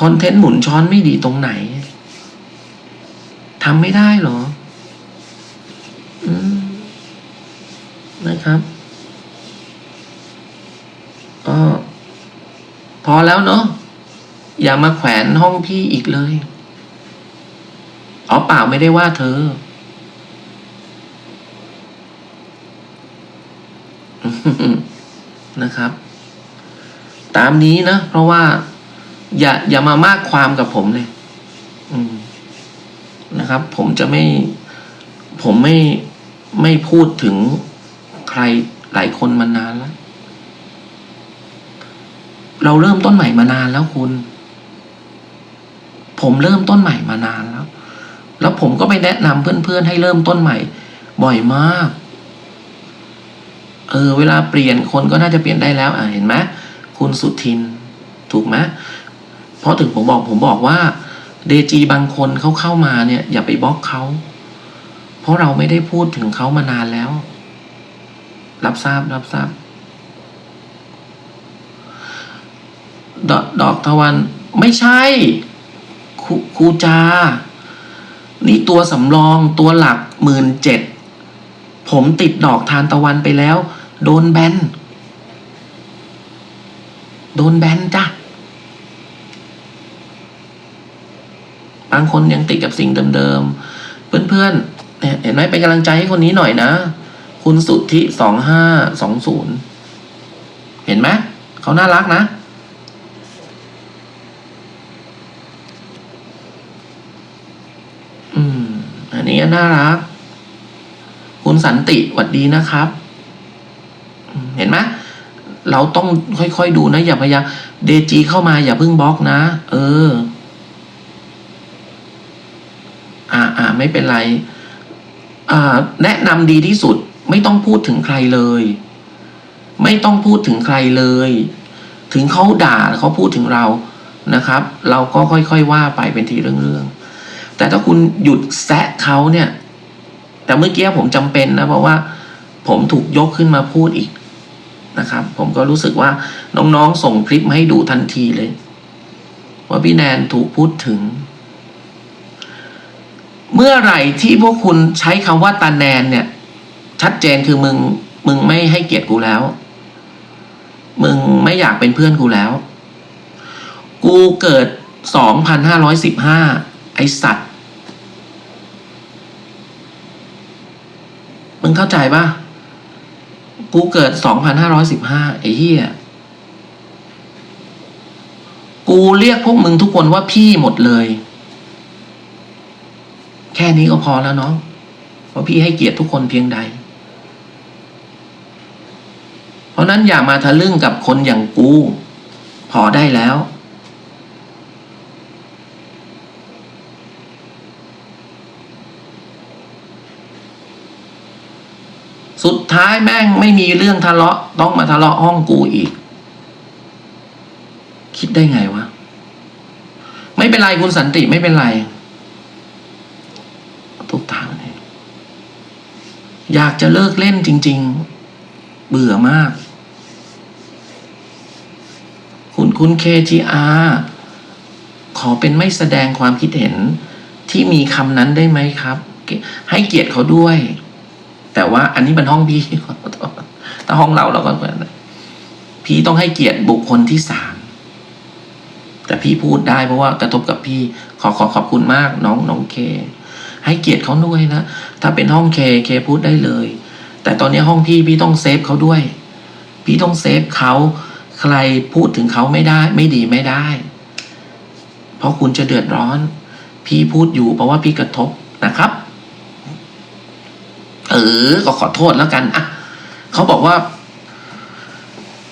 คอนเทนต์หมุนช้อนไม่ดีตรงไหนทำไม่ได้เหรออืมนะครับก็พอแล้วเนาะอย่ามาแขวนห้องพี่อีกเลยอ๋อเปล่าไม่ได้ว่าเธอนะครับ ตามนี้นะ เพราะว่า อย่าอย่ามามากความกับผมเลย อืมนะครับ ผมจะไม่ ผมไม่ไม่พูดถึงใครหลายคนมานานแล้ว เราเริ่มต้นใหม่มานานแล้วคุณ ผมเริ่มต้นใหม่มานานแล้ว แล้วผมก็ไปแนะนำเพื่อนๆให้เริ่มต้นใหม่ บ่อยมาก เออ เวลาเปลี่ยนคนก็น่าจะเปลี่ยนได้แล้ว อะเห็นไหมคุณสุทิน ถูกไหม เพราะถึงผมบอกผมบอกว่าเดจีบางคนเขาเข้ามาเนี่ยอย่าไปบล็อกเขา เพราะเราไม่ได้พูดถึงเขามานานแล้ว รับทราบรับทราบดอกดอกตะวันไม่ใช่ครูครูจา นี่ตัวสำรองตัวหลักหมื่นเจ็ดผมติดดอกทานตะวันไปแล้ว โดนแบน โดนแบนจ้ะ บางคนยังติดกับสิ่งเดิมๆ เพื่อนๆ เห็นไหมเป็นกำลังใจให้คนนี้หน่อยนะ คุณสุทธิสองห้าสองศูนย์เห็นไหมเขาน่ารักนะอืมอันนี้น่ารัก คุณสันติหวัดดีนะครับ เห็นไหมเราต้องค่อยๆดูนะ อย่าพยายามเดจีเข้ามาอย่าเพิ่งบล็อกนะ เออ อ่าอ่า ไม่เป็นไรแนะนำดีที่สุดไม่ต้องพูดถึงใครเลย ไม่ต้องพูดถึงใครเลย ถึงเขาด่าเขาพูดถึงเรานะครับ เราก็ค่อยๆว่าไปเป็นทีเรื่องๆแต่ถ้าคุณหยุดแซะเขาเนี่ย แต่เมื่อกี้ผมจำเป็นนะเพราะว่า ผมถูกยกขึ้นมาพูดอีกนะครับ ผมก็รู้สึกว่าน้องๆส่งคลิปมาให้ดูทันทีเลย ว่าพี่แนนถูกพูดถึง เมื่อไหร่ที่พวกคุณใช้คำว่าตาแนนเนี่ย ชัดเจนคือมึงมึงไม่ให้เกียรติกูแล้ว มึงไม่อยากเป็นเพื่อนกูแล้ว กูเกิดสองพันห้าร้อยสิบห้าไอสัตว์ มึงเข้าใจปะกูเกิดสองพันห้าร้อยสิบห้าไอ้เหี้ยกูเรียกพวกมึงทุกคนว่าพี่หมดเลย ค่นี้ก็พอแล้วเนาะเพราะพี่ให้เกียรติทุกคนเพียงใด เพราะนั้นอย่ามาทะลึ่งกับคนอย่างกู พอได้แล้ว สุดท้ายแม่งไม่มีเรื่องทะเลาะ ต้องมาทะเลาะห้องกูอีก คิดได้ไงวะ ไม่เป็นไรคุณสันติไม่เป็นไร ทุกทางเลย อยากจะเลิกเล่นจริง ๆ เบื่อมาก คุณคุณเคจีอาขอเป็นไม่แสดงความคิดเห็นที่มีคำนั้นได้ไหมครับ ให้เกียรติเขาด้วย แต่ว่าอันนี้มันห้องพี่ถ้าห้องเราเราก็เหมือนพี่ต้องให้เกียรติบุคคลที่สามแต่พี่พูดได้เพราะว่ากระทบกับพี่ขอขอขอบคุณมากน้องน้องเค ให้เกียรติเขาด้วยนะ ถ้าเป็นห้องเคเคพูดได้เลย แต่ตอนนี้ห้องพี่พี่ต้องเซฟเขาด้วย พี่ต้องเซฟเขาใครพูดถึงเขาไม่ได้ ไม่ดีไม่ได้ เพราะคุณจะเดือดร้อน พี่พูดอยู่เพราะว่าพี่กระทบนะครับ เออก็ขอโทษแล้วกันอะเขาบอกว่า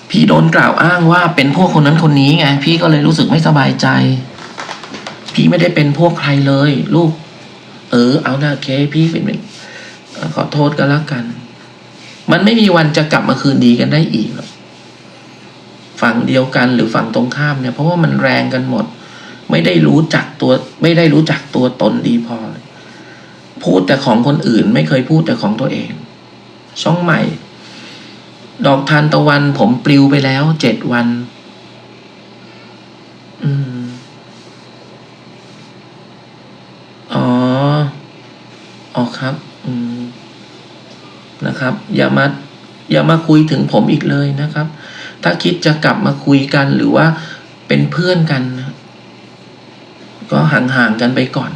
พี่โดนกล่าวอ้างว่าเป็นพวกคนนั้นคนนี้ไงพี่ก็เลยรู้สึกไม่สบายใจ พี่ไม่ได้เป็นพวกใครเลย ลูก เออ เอาหน้าเคพี่เป็นเป็นขอโทษกันแล้วกัน มันไม่มีวันจะกลับมาคืนดีกันได้อีกหรอกฝั่งเดียวกันหรือฝั่งตรงข้ามเนี่ย เพราะว่ามันแรงกันหมด ไม่ได้รู้จักตัว ไม่ได้รู้จักตัวตนดีพอเลยพูดแต่ของคนอื่น ไม่เคยพูดแต่ของตัวเอง ช่องใหม่ ดอกทานตะวันผมปลิวไปแล้วเจ็ดวัน อ๋อครับนะครับ อย่ามาอย่ามาคุยถึงผมอีกเลยนะครับ ถ้าคิดจะกลับมาคุยกันหรือว่าเป็นเพื่อนกัน ก็ห่างๆกันไปก่อน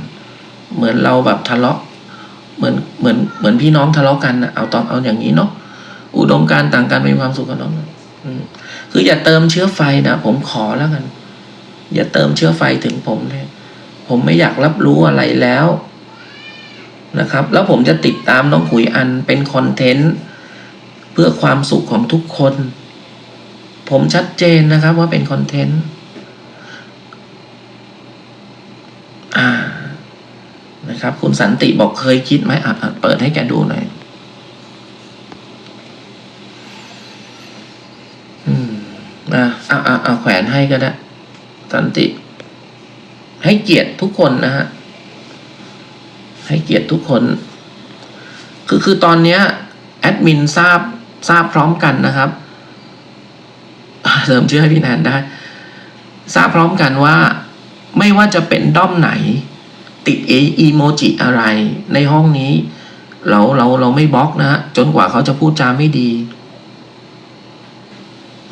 เหมือนเราแบบทะเลาะ เหมือนเหมือนเหมือนพี่น้องทะเลาะกันนะเอาตอนเอาอย่างนี้เนาะอุดมการต่างกันมีความสุขกันเนาะอืมคืออย่าเติมเชื้อไฟนะผมขอแล้วกัน อย่าเติมเชื้อไฟถึงผมเลยผมไม่อยากรับรู้อะไรแล้ว นะครับ แล้วผมจะติดตามน้องขุยอันเป็นคอนเทนต์เพื่อความสุขของทุกคน ผมชัดเจนนะครับว่าเป็นคอนเทนต์อ่านะครับ คุณสันติบอกเคยคิดไหมอะเปิดให้แกดูหน่อยอืมอะอะอะอะแขวนให้ก็ได้ สันติ ให้เกียรติทุกคนนะฮะ ให้เกียรติทุกคน คือคือตอนเนี้ยแอดมินทราบทราบพร้อมกันนะครับเสริมชื่อให้พี่แนนได้ ทราบพร้อมกันว่า ไม่ว่าจะเป็นด้อมไหน ติดเออีโมจิอะไร ในห้องนี้ เราเราเราไม่บล็อกนะฮะจนกว่าเขาจะพูดจาไม่ดี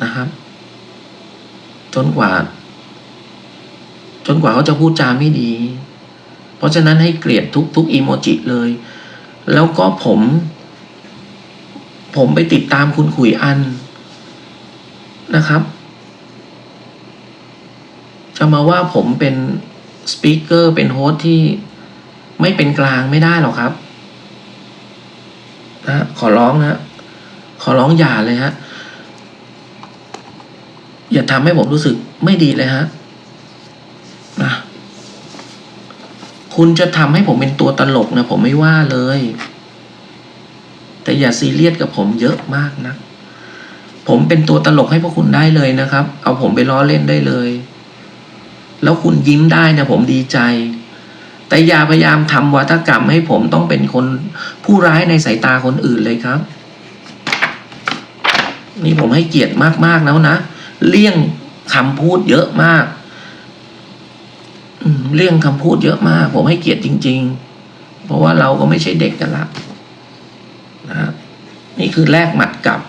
นะครับ จนกว่า จนกว่าเขาจะพูดจาไม่ดี เพราะฉะนั้นให้เกลียดทุกทุกอีโมจิเลย แล้วก็ผม ผมไปติดตามคุณขุยอันนะครับ จะมาว่าผมเป็นสปีกเกอร์เป็นโฮสต์ที่ไม่เป็นกลางไม่ได้หรอกครับนะขอร้องนะขอร้องอย่าเลยฮะอย่าทำให้ผมรู้สึกไม่ดีเลยฮะ คุณจะทำให้ผมเป็นตัวตลกนะผมไม่ว่าเลย แต่อย่าซีเรียสกับผมเยอะมากนะผมเป็นตัวตลกให้พวกคุณได้เลยนะครับ เอาผมไปล้อเล่นได้เลย แล้วคุณยิ้มได้นะผมดีใจ แต่อย่าพยายามทำวัฒกรรมให้ผมต้องเป็นคนผู้ร้ายในสายตาคนอื่นเลยครับ นี่ผมให้เกียรติมากๆแล้วนะ เลี่ยงคำพูดเยอะมาก เลี่ยงคำพูดเยอะมาก ผมให้เกียรติจริง ๆ เพราะว่าเราก็ไม่ใช่เด็กกันละนะนี่คือแลกหมัดกลับ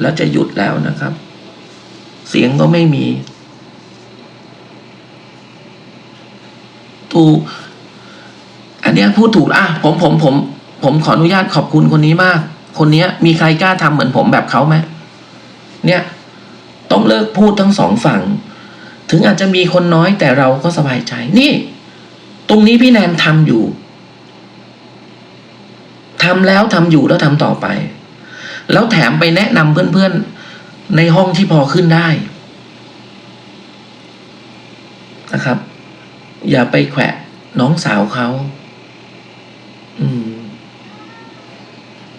แล้วจะหยุดแล้วนะครับ เสียงก็ไม่มีถูกอันเนี้ยพูดถูกอะผมผมผม ผมขออนุญาตขอบคุณคนนี้มาก คนเนี้ยมีใครกล้าทำเหมือนผมแบบเขาไหมเนี่ย ต้องเลิกพูดทั้งสองฝั่ง ถึงอาจจะมีคนน้อยแต่เราก็สบายใจ นี่ ตรงนี้พี่แนนทำอยู่ทำแล้วทำอยู่แล้วทำต่อไป แล้วแถมไปแนะนำเพื่อนๆ ในห้องที่พอขึ้นได้นะครับ อย่าไปแขวะน้องสาวเขาอืม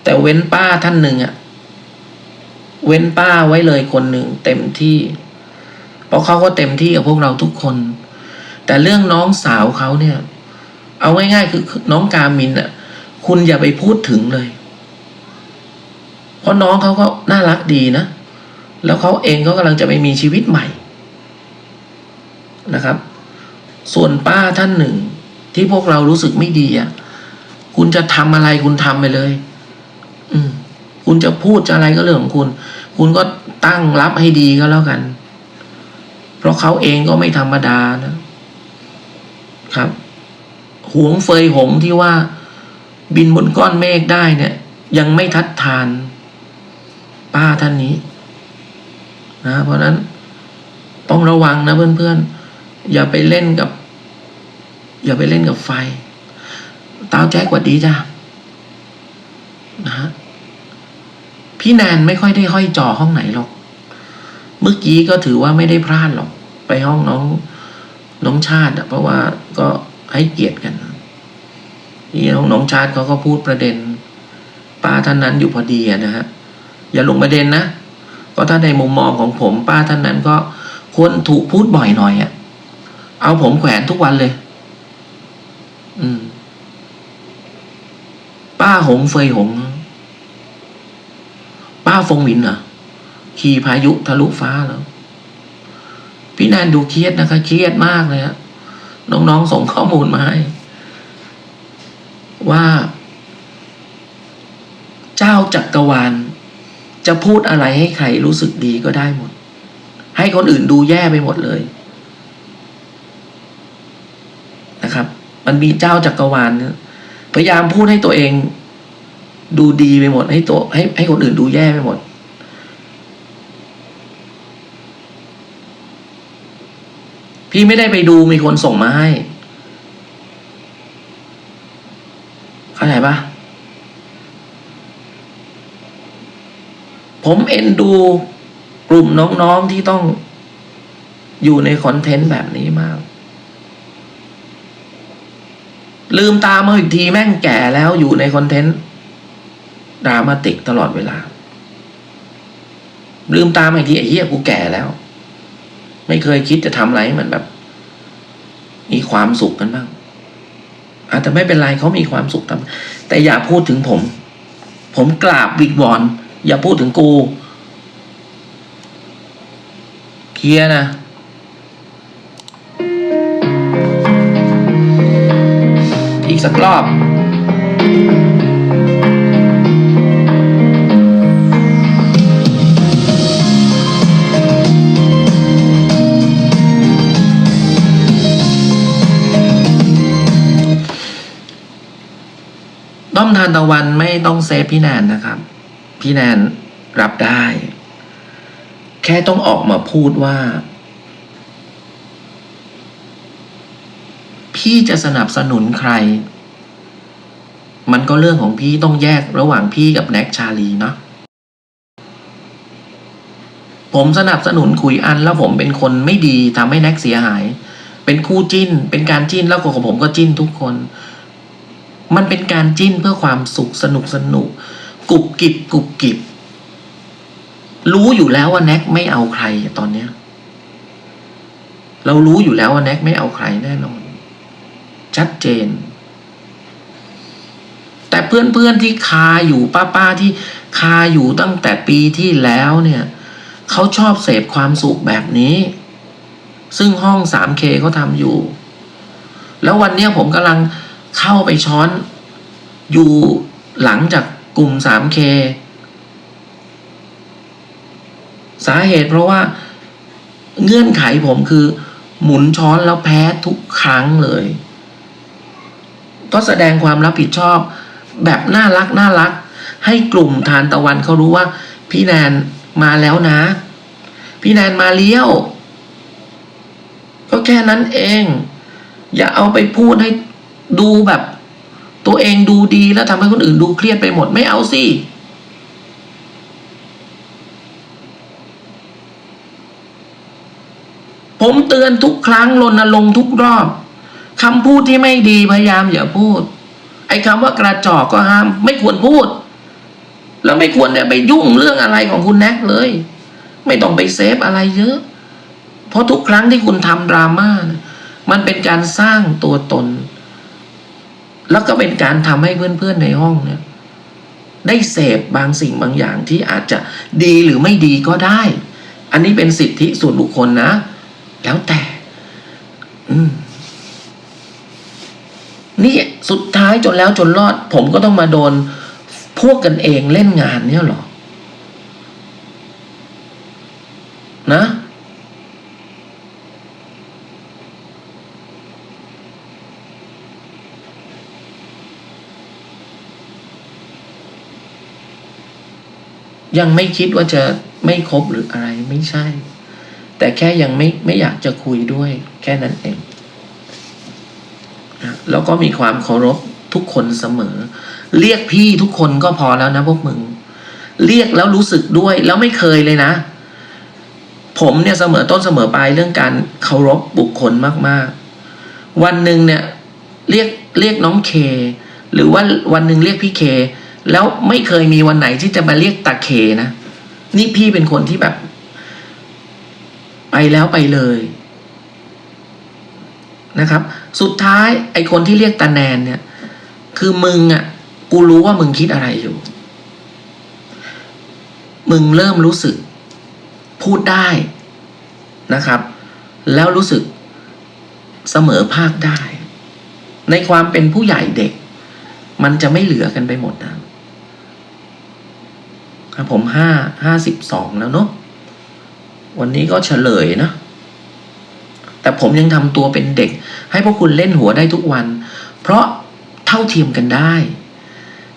แต่เว้นป้าท่านหนึ่งอะเว้นป้าไว้เลยคนหนึ่งเต็มที่ เพราะเขาก็เต็มที่กับพวกเราทุกคน แต่เรื่องน้องสาวเขาเนี่ย เอาง่ายๆคือน้องกามินอะคุณอย่าไปพูดถึงเลย เพราะน้องเขาก็น่ารักดีนะ แล้วเขาเองก็กำลังจะไปมีชีวิตใหม่นะครับ ส่วนป้าท่านหนึ่ง ที่พวกเรารู้สึกไม่ดีอะ คุณจะทำอะไรคุณทำไปเลย อืมคุณจะพูดจะอะไรก็เรื่องของคุณ คุณก็ตั้งรับให้ดีก็แล้วกัน เพราะเขาเองก็ไม่ธรรมดานะครับ หวงเฟยหงที่ว่าบินบนก้อนเมฆได้เนี่ย ยังไม่ทัดทาน ป้าท่านนี้นะเพราะนั้นต้องระวังนะเพื่อนๆ อย่าไปเล่นกับ อย่าไปเล่นกับไฟตาวแจ๊กวัดดีจ้านะฮะพี่แนนไม่ค่อยได้ห้อยจอห้องไหนหรอก เมื่อกี้ก็ถือว่าไม่ได้พลาดหรอก ไปห้องน้องน้องชาติอะเพราะว่าก็ให้เกียรติกันนี่น้องน้องชาติเขาก็พูดประเด็น ป้าท่านนั้นอยู่พอดีนะฮะอย่าหลงประเด็นนะก็ถ้าในมุมมองของผมป้าท่านนั้นก็ควรถูกพูดบ่อยหน่อยอะ่ะเอาผมแขวนทุกวันเลย อืม ป้าหงเฟยหง ป้าฟงหมินเหรอ ขี่พายุทะลุฟ้าแล้วพี่แนนดูเครียดนะคะเครียดมากเลยฮะน้องๆส่งข้อมูลมาให้ว่า เจ้าจักรวาล จะพูดอะไรให้ใครรู้สึกดีก็ได้หมด ให้คนอื่นดูแย่ไปหมดเลยนะครับ มันมีเจ้าจักรวาลเนี่ยพยายามพูดให้ตัวเอง ดูดีไปหมด ให้ตัวให้ให้คนอื่นดูแย่ไปหมด พี่ไม่ได้ไปดูมีคนส่งมาให้ เข้าใจปะผมเอ็นดูกลุ่มน้องๆที่ต้องอยู่ในคอนเทนต์แบบนี้มาก ลืมตามาอีกทีแม่งแก่แล้วอยู่ในคอนเทนต์ดรามาติกตลอดเวลา ลืมตามาอีกทีไอ้เหี้ยกูแก่แล้ว ไม่เคยคิดจะทำอะไรให้มันแบบ มีความสุขกันบ้างอาจจะแต่ไม่เป็นไรเขามีความสุขทำแต่อย่าพูดถึงผม ผมกราบวิกวอนอย่าพูดถึงกูเคลียนะอีกสักรอบ ด้อมทานตะวันไม่ต้องเซฟพี่แนนนะครับ พี่แนนรับได้ แค่ต้องออกมาพูดว่า พี่จะสนับสนุนใคร มันก็เรื่องของพี่ต้องแยกระหว่างพี่กับแน็กชาลีเนาะผมสนับสนุนขุยอันแล้วผมเป็นคนไม่ดีทำให้แน็กเสียหาย เป็นคู่จิ้น เป็นการจิ้นแล้วของผมก็จิ้นทุกคน มันเป็นการจิ้นเพื่อความสุขสนุกสนุกกุบกิบกุบกิบ รู้อยู่แล้วว่าแน็กไม่เอาใครตอนเนี้ย เรารู้อยู่แล้วว่าแน็กไม่เอาใครแน่นอน ชัดเจน แต่เพื่อนๆที่คาอยู่ป้าๆที่คาอยู่ตั้งแต่ปีที่แล้วเนี่ยเขาชอบเสพความสุขแบบนี้ ซึ่งห้อง 3K เขาทำอยู่ แล้ววันเนี้ยผมกำลัง เข้าไปช้อน อยู่หลังจากกลุ่ม 3K สาเหตุเพราะว่าเงื่อนไขผมคือ หมุนช้อนแล้วแพ้ทุกครั้งเลย ก็แสดงความรับผิดชอบ แบบน่ารักน่ารัก ให้กลุ่มทานตะวันเขารู้ว่า พี่แนนมาแล้วนะ พี่แนนมาเลี้ยว ก็แค่นั้นเอง อย่าเอาไปพูดให้ ดูแบบ ตัวเองดูดีแล้วทำให้คนอื่นดูเครียดไปหมดไม่เอาสิผมเตือนทุกครั้งรณรงค์ทุกรอบคำพูดที่ไม่ดีพยายามอย่าพูด ไอ้คำว่ากระจอกก็ห้าม ไม่ควรพูด แล้วไม่ควรเนี่ยไปยุ่งเรื่องอะไรของคุณแน็กเลย ไม่ต้องไปเซฟอะไรเยอะ เพราะทุกครั้งที่คุณทำดราม่ามันเป็นการสร้างตัวตน แล้วก็เป็นการทำให้เพื่อนๆในห้องเนี่ยได้เสพบางสิ่งบางอย่างที่อาจจะดีหรือไม่ดีก็ได้ อันนี้เป็นสิทธิส่วนบุคคลนะ แล้วแต่ อืมนี่สุดท้ายจนแล้วจนรอด ผมก็ต้องมาโดนพวกกันเองเล่นงานเนี่ยหรอ นะ ยังไม่คิดว่าจะไม่คบหรืออะไรไม่ใช่ แต่แค่ยังไม่ไม่อยากจะคุยด้วย แค่นั้นเองนะแล้วก็มีความเคารพทุกคนเสมอ เรียกพี่ทุกคนก็พอแล้วนะพวกมึง เรียกแล้วรู้สึกด้วยแล้วไม่เคยเลยนะ ผมเนี่ยเสมอต้นเสมอปลายเรื่องการเคารพบุคคลมากๆ วันหนึ่งเนี่ยเรียกเรียกน้องเค หรือว่าวันหนึ่งเรียกพี่เค แล้วไม่เคยมีวันไหนที่จะมาเรียกตาเคนะ นี่พี่เป็นคนที่แบบ ไปแล้วไปเลยนะครับ สุดท้ายไอคนที่เรียกตาแนนเนี่ย คือมึงอะ กูรู้ว่ามึงคิดอะไรอยู่ มึงเริ่มรู้สึก พูดได้นะครับ แล้วรู้สึกเสมอภาคได้ ในความเป็นผู้ใหญ่เด็ก มันจะไม่เหลือกันไปหมดนะ ผมห้าห้าสิบสองแล้วเนาะวันนี้ก็เฉลยนะ แต่ผมยังทำตัวเป็นเด็ก ให้พวกคุณเล่นหัวได้ทุกวัน เพราะเท่าเทียมกันได้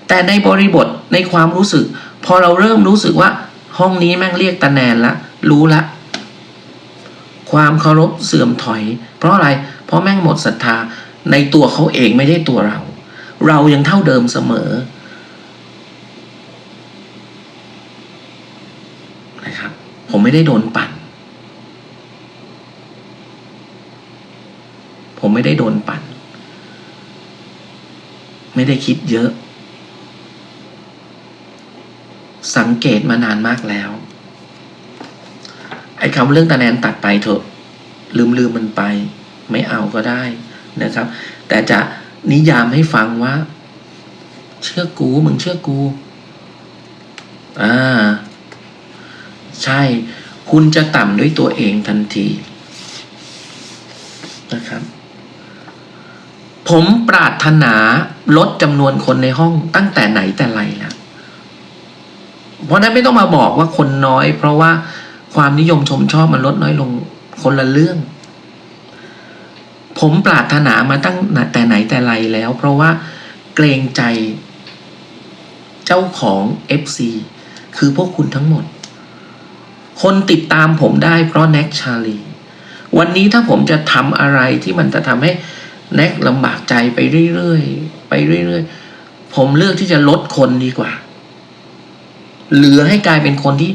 แต่ในบริบทในความรู้สึก พอเราเริ่มรู้สึกว่า ห้องนี้แม่งเรียกตาแนนละรู้ละ ความเคารพเสื่อมถอย เพราะอะไร เพราะแม่งหมดศรัทธาในตัวเขาเองไม่ได้ตัวเรา เรายังเท่าเดิมเสมอ นะครับ ผมไม่ได้โดนปั่น ผมไม่ได้โดนปั่น ไม่ได้คิดเยอะ สังเกตมานานมากแล้ว ไอ้คำเรื่องตาแนนตัดไปเถอะ ลืมลืมมันไป ไม่เอาก็ได้นะครับ แต่จะนิยามให้ฟังว่า เชื่อกูมึงเชื่อกู อ่า ใช่ คุณจะต่ำด้วยตัวเองทันทีนะครับ ผมปรารถนาลดจำนวนคนในห้องตั้งแต่ไหนแต่ไรแล้วเพราะนั้นไม่ต้องมาบอกว่าคนน้อย เพราะว่าความนิยมชมชอบมันลดน้อยลงคนละเรื่อง ผมปรารถนามาตั้งแต่ไหนแต่ไรแล้ว เพราะว่าเกรงใจเจ้าของ FC คือพวกคุณทั้งหมด คนติดตามผมได้เพราะแน็กชาลี วันนี้ถ้าผมจะทำอะไรที่มันจะทำให้แน็กลำบากใจไปเรื่อยๆไปเรื่อยๆ ผมเลือกที่จะลดคนดีกว่า เหลือให้กลายเป็นคนที่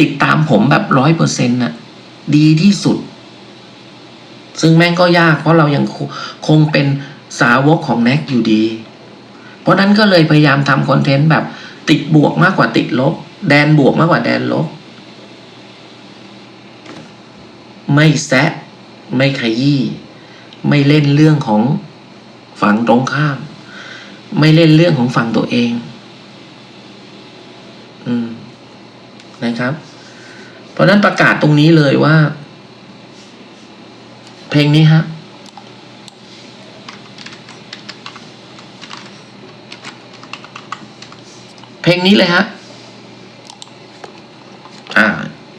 ติดตามผมแบบร้อยเปอร์เซ็นต์น่ะ ดีที่สุด ซึ่งแม่งก็ยาก เพราะเรายังคงคงเป็นสาวกของแน็กอยู่ดี เพราะนั้นก็เลยพยายามทำคอนเทนต์แบบติดบวกมากกว่าติดลบ แดนบวกมากกว่าแดนลบ ไม่แซะ ไม่ขยี้ ไม่เล่นเรื่องของฝั่งตรงข้าม ไม่เล่นเรื่องของฝั่งตัวเอง อืมนะครับ เพราะนั้นประกาศตรงนี้เลยว่า เพลงนี้ฮะเพลงนี้เลยฮะ